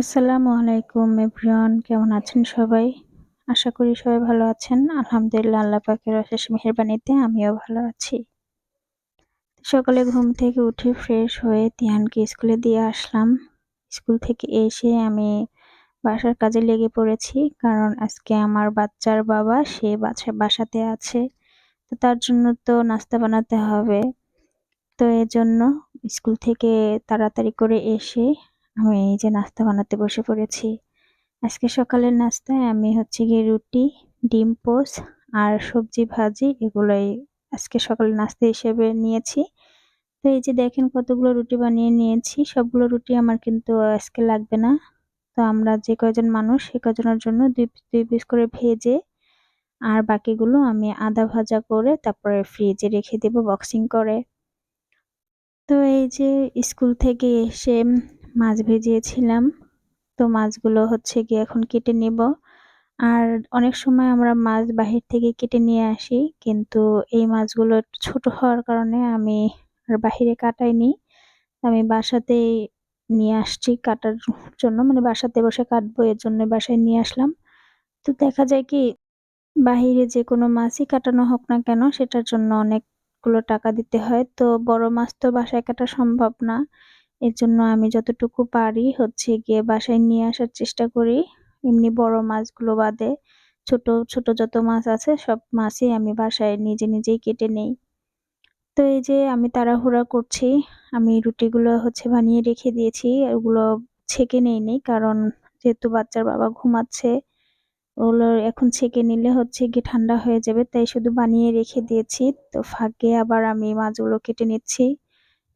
আসসালামু আলাইকুম, এভরিওয়ান। কেমন আছেন সবাই? আশা করি সবাই ভালো আছেন। আলহামদুলিল্লাহ, আল্লাহ পাকের অশেষ মেহেরবানিতে আমিও ভালো আছি। সকালে ঘুম থেকে উঠে ফ্রেশ হয়ে তিয়ানকে স্কুলে দিয়ে আসলাম। স্কুল থেকে এসে আমি বাসার কাজে লেগে পড়েছি, কারণ আজকে আমার বাচ্চার বাবা, সে বাচ্চা বাসাতে আছে। তো তার জন্য তো নাস্তা বানাতে হবে। তো এজন্য স্কুল থেকে তাড়াতাড়ি করে এসে আমি এই যে নাস্তা বানাতে বসে পড়েছি। আজকে সকালের নাস্তায় আমি হচ্ছে গিয়ে রুটি, ডিম পোস আর সবজি ভাজি এগুলোই আজকে সকালের নাস্তা হিসেবে নিয়েছি। তো এই যে দেখেন কতগুলো রুটি বানিয়ে নিয়েছি, সবগুলো রুটি আমার কিন্তু আজকে লাগবে না। তো আমরা যে কয়জন মানুষ, সে কয়জনের জন্য দুই দুই পিস করে ভেজে আর বাকিগুলো আমি আদা ভাজা করে তারপরে ফ্রিজে রেখে দেব বক্সিং করে। তো এই যে স্কুল থেকে এসে মাছ ভেজিয়েছিলাম। তো মাছগুলো হচ্ছে গিয়ে এখন কেটে নেব। আর অনেক সময় আমরা মাছ বাহির থেকে কেটে নিয়ে আসি, কিন্তু এই মাছগুলো ছোট হওয়ার কারণে আমি আর বাহিরে কাটাইনি। আমি বাসাতেই নিয়ে আসছি কাটার জন্য মানে বাসাতে বসে কাটবো, এর জন্য বাসায় নিয়ে আসলাম। তো দেখা যায় কি, বাহিরে যে কোনো মাছই কাটানো হোক না কেন, সেটার জন্য অনেকগুলো টাকা দিতে হয়। তো বড় মাছ তো বাসায় কাটা সম্ভব না। এর জন্য আমি যতটুকু পারি হচ্ছে গিয়ে বাসায় নিয়ে আসার চেষ্টা করি। এমনি বড় মাছগুলো বাদে ছোট ছোট যত মাছ আছে সব মাছই আমি বাসায় নিজে নিজেই কেটে নেই। তো এই যে আমি তাড়াহুড়া করছি, আমি রুটিগুলো হচ্ছে বানিয়ে রেখে দিয়েছি, ওগুলো ছেঁকে নেই নি, কারণ যেহেতু বাচ্চার বাবা ঘুমাচ্ছে, ওগুলো এখন ছেঁকে নিলে হচ্ছে গিয়ে ঠান্ডা হয়ে যাবে, তাই শুধু বানিয়ে রেখে দিয়েছি। তো ফাঁকে আবার আমি মাছগুলো কেটে নিচ্ছি।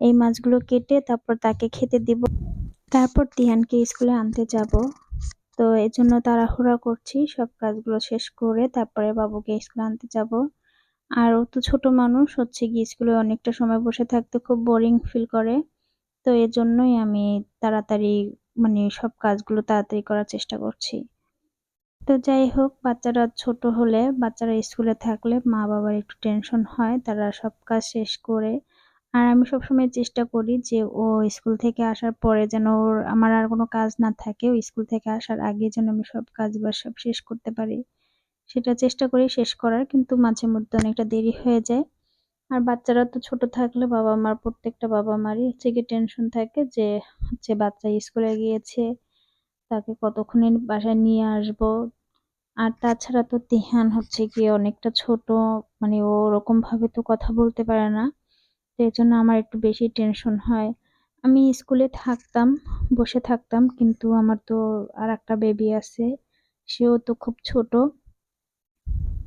এই মাছগুলো কেটে তারপর তাকে খেতে দিব। তারপর তিহানকে স্কুলে আনতে যাব। তো এর জন্য তাড়াহুড়া করছি, সব কাজগুলো শেষ করে তারপরে বাবুকে স্কুলে আনতে যাব। আর ও তো ছোট মানুষ, হচ্ছে গিয়ে স্কুলে অনেকটা সময় বসে থাকতে খুব বোরিং ফিল করে। তো এর জন্যই আমি তাড়াতাড়ি মানে সব কাজগুলো তাড়াতাড়ি করার চেষ্টা করছি। তো যাই হোক, বাচ্চারা ছোট হলে, বাচ্চারা স্কুলে থাকলে মা বাবার একটু টেনশন হয়, তারা সব কাজ শেষ করে আর আমি সবসময় চেষ্টা করি যে ও স্কুল থেকে আসার পরে যেন ওর আমার আর কোনো কাজ না থাকে, ও স্কুল থেকে আসার আগে যেন আমি সব কাজ বা সব শেষ করতে পারি। সেটা চেষ্টা করি শেষ করার, কিন্তু মাঝে মধ্যে অনেকটা দেরি হয়ে যায়। আর বাচ্চারা তো ছোট থাকলে বাবা মার, প্রত্যেকটা বাবা মারই হচ্ছে গিয়ে টেনশন থাকে যে হচ্ছে বাচ্চা স্কুলে গিয়েছে, তাকে কতক্ষণে বাসায় নিয়ে আসব? আর তাছাড়া তো তিহান হচ্ছে গিয়ে অনেকটা ছোট মানে ওরকম ভাবে তো কথা বলতে পারে না। তো এই জন্য আমার একটু বেশি টেনশন হয়। আমি স্কুলে থাকতাম, বসে থাকতাম, কিন্তু আমার তো আর একটা বেবি আছে, সেও তো খুব ছোট।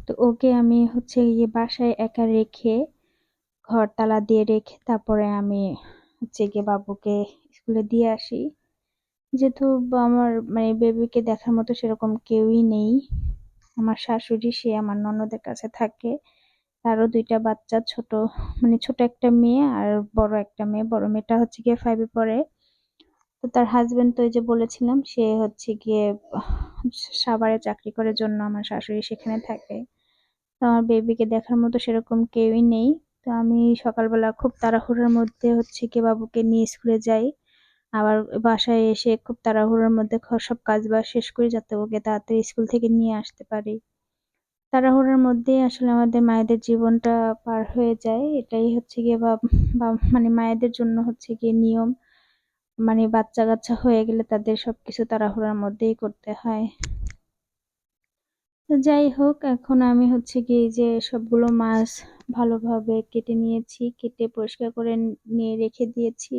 তো ওকে আমি হচ্ছে গিয়ে বাসায় একা রেখে ঘর তালা দিয়ে রেখে তারপরে আমি হচ্ছে গিয়ে বাবুকে স্কুলে দিয়ে আসি। যেহেতু আমার মানে বেবিকে দেখার মতো সেরকম কেউই নেই। আমার শাশুড়ি, সে আমার ননদের কাছে থাকে। তারও দুইটা বাচ্চা, ছোট মানে ছোট একটা মেয়ে আর বড় একটা মেয়ে। বড় মেয়েটা হচ্ছে গিয়ে ফাইভে পড়ে। তো তার হাজবেন্ড তো ওই যে বলেছিলাম, সে হচ্ছে গিয়ে সাভারে চাকরি করার জন্য আমার শাশুড়ি সেখানে থাকে। তো আমার বেবিকে দেখার মতো সেরকম কেউই নেই। তো আমি সকালবেলা খুব তাড়াহুড়োর মধ্যে হচ্ছে কি বাবুকে নিয়ে স্কুলে যাই। আবার বাসায় এসে খুব তাড়াহুড়োর মধ্যে সব কাজ বাজ শেষ করি যাতে ওকে তাড়াতাড়ি স্কুল থেকে নিয়ে আসতে পারি। তাড়াহুড়োর মধ্যে আসলে আমাদের মায়েদের জীবনটা পার হয়ে যায়। এটাই হচ্ছে গিয়ে বা বা মানে মায়েদের জন্য হচ্ছে গিয়ে নিয়ম। মানে বাচ্চা কাচ্চা হয়ে গেলে তাদের সবকিছু তাড়াহুড়োর মধ্যেই করতে হয়। তো যাই হোক, এখন আমি হচ্ছে গিয়ে যে সবগুলো মাছ ভালোভাবে কেটে নিয়েছি, কেটে পরিষ্কার করে নিয়ে রেখে দিয়েছি।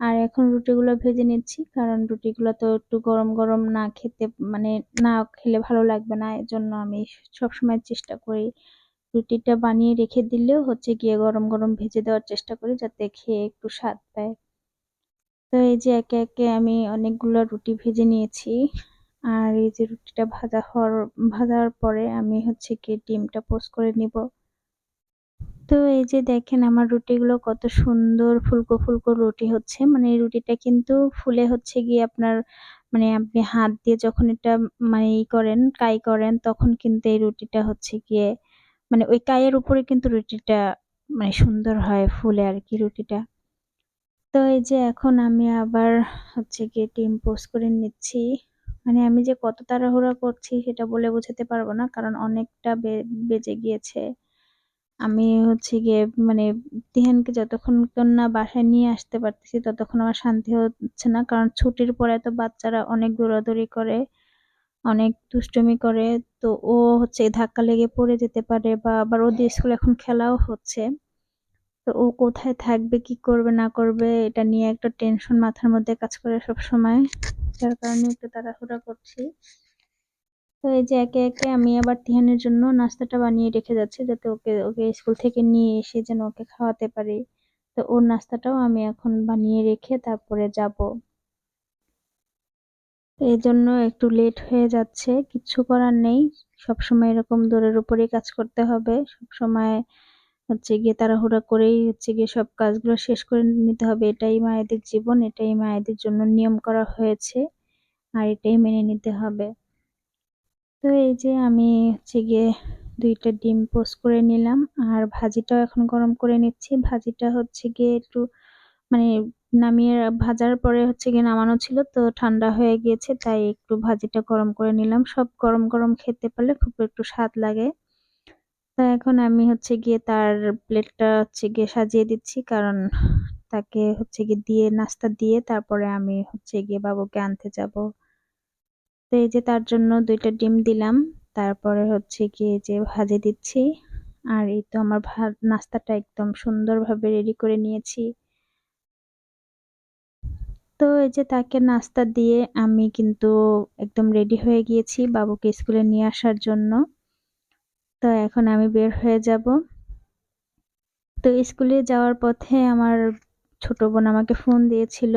আর এখন রুটিগুলো ভেজে নিচ্ছি, কারণ রুটিগুলো তো একটু গরম গরম না খেতে মানে না খেলে ভালো লাগবে না এর জন্য আমি সবসময় চেষ্টা করি রুটিটা বানিয়ে রেখে দিলেও হচ্ছে গিয়ে গরম গরম ভেজে দেওয়ার চেষ্টা করি যাতে খেয়ে একটু স্বাদ পায়। তো এই যে একে একে আমি অনেকগুলো রুটি ভেজে নিয়েছি, আর এই যে রুটিটা ভাজা হওয়ার, ভাজার পরে আমি হচ্ছে কি ডিমটা পোস্ট করে নিব। তো এই যে দেখেন আমার রুটিগুলো কত সুন্দর ফুলকো ফুলকো রুটি হচ্ছে। মানে রুটিটা কিন্তু ফুলে হচ্ছে গিয়ে আপনার মানে আপনি হাত দিয়ে যখন এটা মানে ই করেন, কাই করেন, তখন কিন্তু এই রুটিটা হচ্ছে গিয়ে মানে ওই কাইয়ের উপরে কিন্তু রুটিটা মানে সুন্দর হয় ফুলে আর কি রুটিটা। তো এই যে এখন আমি আবার হচ্ছে গিয়ে ডিম পোস্ট করে নিচ্ছি। মানে আমি যে কত তাড়াহুড়া করছি সেটা বলে বোঝাতে পারব না, কারণ অনেকটা বেজে গিয়েছে। আমি হচ্ছে গিয়ে মানে তিহানকে যতক্ষণ না বাসায় নিয়ে আসতে পারতেছি, ততক্ষণ আমার শান্তি হচ্ছে না। কারণ ছুটির পরে তো বাচ্চারা অনেক দৌড়াদৌড়ি করে, অনেক দুষ্টুমি করে। তো ও হচ্ছে ধাক্কা লেগে পড়ে যেতে পারে বা আবার ওদের স্কুলে এখন খেলাও হচ্ছে। তো ও কোথায় থাকবে, কি করবে, না করবে, এটা নিয়ে একটা টেনশন মাথার মধ্যে কাজ করে সব সময় যার কারণে একটু তাড়াহুড়া করছি। তো এই যে একে একে আমি আবার তিহানের জন্য নাস্তাটা বানিয়ে রেখে যাচ্ছি যাতে ওকে ওকে স্কুল থেকে নিয়ে এসে যেন ওকে খাওয়াতে পারি। তো ওর নাস্তাটাও আমি এখন বানিয়ে রেখে তারপরে যাব। এই জন্য একটু লেট হয়ে যাচ্ছে কিচ্ছু করার নেই। সবসময় এরকম দৌড়ের উপরেই কাজ করতে হবে। সবসময় হচ্ছে গিয়ে তাড়াহুড়া করেই হচ্ছে গিয়ে সব কাজগুলো শেষ করে নিতে হবে। এটাই মায়েদের জীবন, এটাই মায়েদের জন্য নিয়ম করা হয়েছে। আর এটাই মেনে নিতে হবে। তো এই যে আমি হচ্ছে গিয়ে দুইটা ডিম পোস্ট করে নিলাম, আর ভাজিটাও এখন গরম করে নিচ্ছি। ভাজিটা হচ্ছে গিয়ে একটু মানে নামিয়ে ভাজার পরে হচ্ছে গিয়ে নামানো ছিল, তো ঠান্ডা হয়ে গিয়েছে, তাই একটু ভাজিটা গরম করে নিলাম। সব গরম গরম খেতে পারলে খুব একটু স্বাদ লাগে। তো এখন আমি হচ্ছে গিয়ে তার প্লেটটা হচ্ছে গিয়ে সাজিয়ে দিচ্ছি, কারণ তাকে হচ্ছে গিয়ে দিয়ে, নাস্তা দিয়ে তারপরে আমি হচ্ছে গিয়ে বাবুকে আনতে যাব। তো এই যে তার জন্য দুইটা ডিম দিলাম। তারপরে হচ্ছে গিয়ে যে ভাজে দিচ্ছি। আর এই তো আমার ভাত নাস্তাটা একদম সুন্দরভাবে রেডি করে নিয়েছি। তো এই যে তাকে নাস্তা দিয়ে আমি কিন্তু একদম রেডি হয়ে গিয়েছি বাবুকে স্কুলে নিয়ে আসার জন্য। তো এখন আমি বের হয়ে যাব। তো স্কুলে যাওয়ার পথে আমার ছোট বোন আমাকে ফোন দিয়েছিল।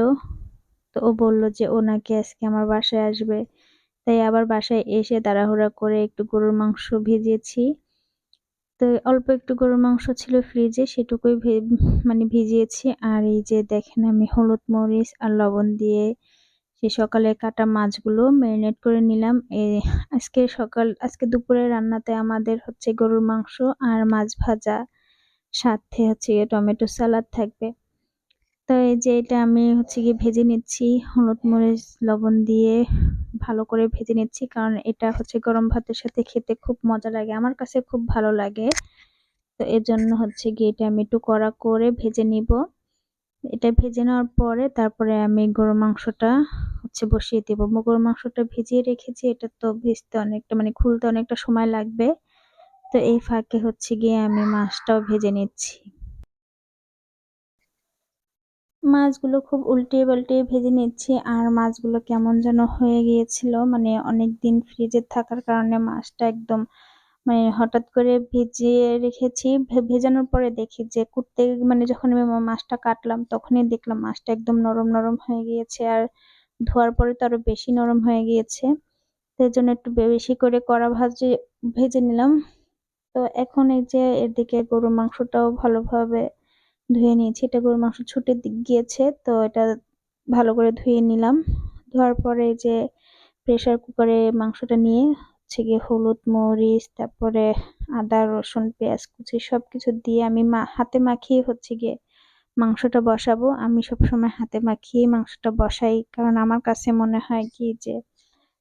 তো ও বলল যে ও নাকি আজকে আমার বাসায় আসবে। তাই আবার বাসায় এসে তাড়াহুড়া করে একটু গরুর মাংস ভিজিয়েছি তো অল্প একটু গরুর মাংস ছিল ফ্রিজে সেটুকুই মানে ভিজিয়েছি। আর এই যে দেখেন আমি হলুদ মরিচ আর লবণ দিয়ে সে সকালে কাটা মাছগুলো ম্যারিনেট করে নিলাম। আজকে সকাল, আজকে দুপুরে রান্নাতে আমাদের হচ্ছে গরুর মাংস আর মাছ ভাজা, সাথে হচ্ছে টমেটো সালাদ থাকবে। তো এই যে এটা আমি হচ্ছে গিয়ে ভেজে নিচ্ছি, হলুদ মরিচ, লবণ দিয়ে ভালো করে ভেজে নিচ্ছি, কারণ এটা হচ্ছে গরম ভাতের সাথে খেতে খুব মজা লাগে, আমার কাছে খুব ভালো লাগে। তো এর জন্য হচ্ছে গিয়ে এটা আমি একটু কড়া করে ভেজে নিব। এটা ভেজে নেওয়ার পরে তারপরে আমি গরুর মাংসটা হচ্ছে বসিয়ে দেব। গরুর মাংসটা ভিজিয়ে রেখেছি, এটা তো ভেজতে অনেকটা মানে খুলতে অনেকটা সময় লাগবে। তো এই ফাঁকে হচ্ছে গিয়ে আমি মাছটাও ভেজে নিচ্ছি। মাছগুলো খুব উল্টিয়ে পাল্টে ভেজে নিচ্ছি আর মাছগুলো কেমন যেন হয়ে গিয়েছিল। মানে অনেক দিন ফ্রিজে থাকার কারণে মাছটা একদম মানে হঠাৎ করে ভিজিয়ে রেখেছি। ভেজানোর পরে দেখি যে কুটতে মানে যখন আমি মাছটা কাটলাম তখনই দেখলাম মাছটা একদম নরম নরম হয়ে গিয়েছে আর ধোয়ার পরে তো আরও বেশি নরম হয়ে গিয়েছে। সেই জন্য একটু বেশি করে কড়া ভাজি, ভেজে নিলাম। তো এখন এই যে এদিকে গরুর মাংসটাও ভালোভাবে ধুয়ে নিয়েছি। এটা গরুর মাংস ছুটে গিয়েছে, তো এটা ভালো করে ধুয়ে নিলাম। ধোয়ার পরে যে প্রেশার কুকারে মাংসটা নিয়ে হচ্ছে গিয়ে হলুদ, মরিচ, তারপরে আদা, রসুন, পেঁয়াজ, কুচি সব কিছু দিয়ে আমি মা, হাতে মাখিয়ে হচ্ছে গিয়ে মাংসটা বসাবো। আমি সবসময় হাতে মাখিয়ে মাংসটা বসাই, কারণ আমার কাছে মনে হয় কি যে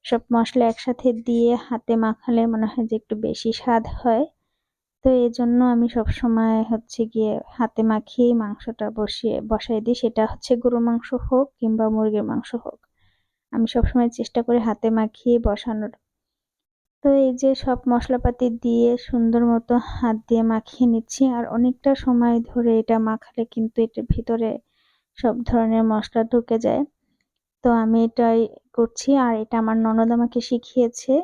সব মশলা একসাথে দিয়ে হাতে মাখালে মনে হয় যে একটু বেশি স্বাদ হয়। তো এই জন্য আমি সব সময় হচ্ছে গিয়ে হাতে মাখিয়ে মাংসটা বসিয়ে বসাই দিই। সেটা হচ্ছে গরুর মাংস হোক কিংবা মুরগির মাংস হোক। আমি সবসময় চেষ্টা করি হাতে মাখিয়ে বসানোর। তো এই যে সব মশলাপাতি দিয়ে সুন্দর মতো হাত দিয়ে মাখিয়ে নিচ্ছি। আর অনেকটা সময় ধরে এটা মাখালে কিন্তু এটার ভিতরে সব ধরনের মশলা ঢুকে যায়। তো আমি এটাই করছি। আর এটা আমার ননদ আমাকে শিখিয়েছে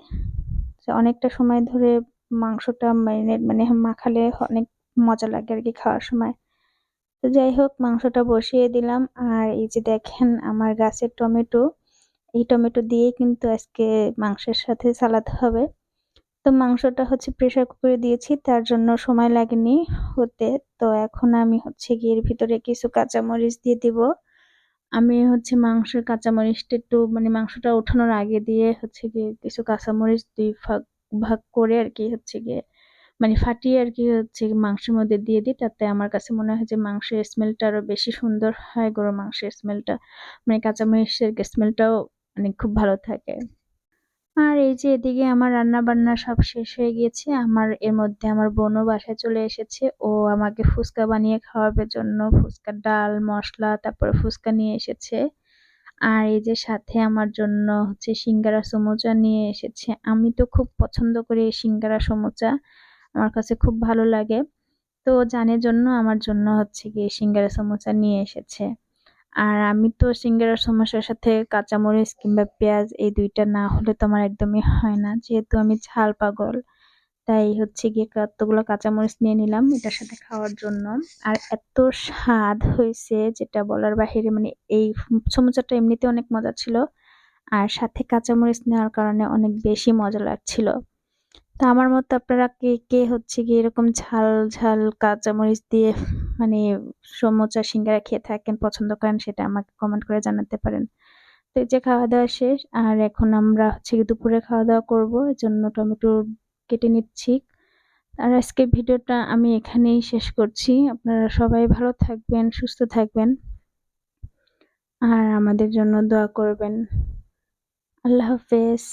অনেকটা সময় ধরে মাংসটা ম্যারিনেট মানে মাখালে অনেক মজা লাগে আর কি খাওয়ার সময়। তো যাই হোক, মাংসটা বসিয়ে দিলাম। আর এই যে দেখেন আমার গাছের টমেটো, এই টমেটো দিয়ে কিন্তু আজকে মাংসের সাথে সালাদ হবে। তো মাংসটা হচ্ছে প্রেসার কুকারে দিয়েছি, তার জন্য সময় লাগেনি হতে। তো এখন আমি হচ্ছে গিয়ে এর ভিতরে কিছু কাঁচামরিচ দিয়ে দিব। আমি হচ্ছে মাংসের কাঁচামরিচটা একটু মানে মাংসটা ওঠানোর আগে দিয়ে হচ্ছে গিয়ে কিছু কাঁচামরিচ দুই ভাগ ভাগ করে আর কি হচ্ছে গিয়ে মানে ফাটিয়ে আর কি হচ্ছে মাংসের মধ্যে দিয়ে দিই। তাতে আমার কাছে মনে হয় যে মাংসের স্মেলটা আরও বেশি সুন্দর হয়, গরুর মাংসের স্মেলটা মানে কাঁচামরিচের স্মেলটাও মানে খুব ভালো থাকে। আর এই যে এদিকে আমার রান্না বান্না সব শেষ হয়ে গিয়েছে। আমার এর মধ্যে আমার বোনও বাসায় চলে এসেছে। ও আমাকে ফুচকা বানিয়ে খাওয়াবার জন্য। ফুচকার ডাল, মশলা, তারপরে ফুচকা নিয়ে এসেছে। আর এই যে সাথে আমার জন্য হচ্ছে সিঙ্গারা সমুচা নিয়ে এসেছে। আমি তো খুব পছন্দ করি এই সিঙ্গারা সমুচা। আমার কাছে খুব ভালো লাগে। তো জানের জন্য আমার জন্য হচ্ছে গিয়ে সিঙ্গারা সমোসা নিয়ে এসেছে। আর আমি তো সিঙ্গারা সমোসার সাথে কাঁচামরিচ কিংবা পেঁয়াজ এই দুইটা না হলে তো আমার একদমই হয় না। যেহেতু আমি ঝাল পাগল তাই হচ্ছে গিয়ে কতগুলো কাঁচামরিচ নিয়ে নিলাম এটার সাথে খাওয়ার জন্য। আর এত স্বাদ হয়েছে যেটা বলার বাহিরে মানে এই সমোসাটা এমনিতে অনেক মজা ছিল আর সাথে কাঁচামরিচ নেওয়ার কারণে অনেক বেশি মজা লাগছিল। তো আমার মতো আপনারা কে কে হচ্ছে গিয়ে এরকম ঝাল ঝাল কাঁচামরিচ দিয়ে মানে সমুচা সিঙ্গারা খেয়ে থাকেন, পছন্দ করেন সেটা আমাকে কমেন্ট করে জানাতে পারেন। তো এই যে খাওয়া দাওয়া শেষ, আর এখন আমরা হচ্ছে দুপুরে খাওয়া দাওয়া করব। এর জন্য টমেটো কেটে নিচ্ছি। আর আজকে ভিডিওটা আমি এখানেই শেষ করছি। আপনারা সবাই ভালো থাকবেন, সুস্থ থাকবেন। আর আমাদের জন্য দোয়া করবেন। আল্লাহ হাফেজ।